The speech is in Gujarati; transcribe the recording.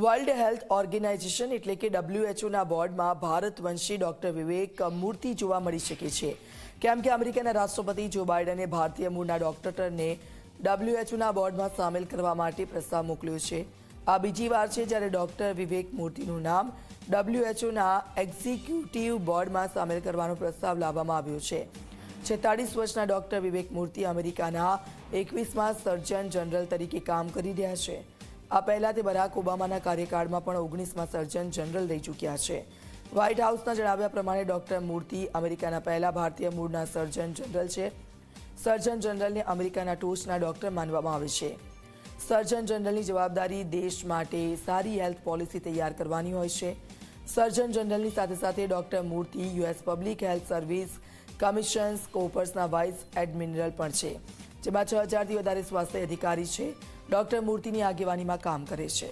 વર્લ્ડ હેલ્થ ઓર્ગેનાઇઝેશન એટલે કે ડબ્લ્યુએચઓના બોર્ડમાં ભારત વંશી ડોક્ટર વિવેક મૂર્તિ જોવા મળી શકે છે. કેમ કે અમેરિકાના રાષ્ટ્રપતિ જો બાઇડને ભારતીય મૂળના ડોક્ટરને ડબ્લ્યુએચઓના બોર્ડમાં સામેલ કરવા માટે પ્રસ્તાવ મોકલ્યો છે. આ બીજી વાર છે જ્યારે ડોક્ટર વિવેક મૂર્તિનું નામ ડબ્લ્યુએચઓના એક્ઝિક્યુટિવ બોર્ડમાં સામેલ કરવાનો પ્રસ્તાવ લાવવામાં આવ્યો છે. છેતાળીસ વર્ષના ડોક્ટર વિવેક મૂર્તિ અમેરિકાના એકવીસમાં સર્જન જનરલ તરીકે કામ કરી રહ્યા છે. આ પહેલા તે બરાક ઓબામાના કાર્યકાળમાં પણ ઓગણીસમાં સર્જન જનરલ રહી ચૂક્યા છે. વ્હાઇટ હાઉસના જણાવ્યા પ્રમાણે ડોક્ટર મૂર્તિ અમેરિકાના પહેલા ભારતીય મૂળના સર્જન જનરલ છે. સર્જન જનરલને અમેરિકાના ટોચના ડોક્ટર માનવામાં આવે છે. સર્જન જનરલની જવાબદારી દેશ માટે સારી હેલ્થ પોલિસી તૈયાર કરવાની હોય છે. સર્જન જનરલની સાથે સાથે doctor Murthy US public health service commissions કોપર્સના vice admiral પણ છે. જેમાં છ હજારથી વધારે સ્વાસ્થ્ય અધિકારી છે. ડોક્ટર મૂર્તિની આગેવાનીમાં કામ કરે છે.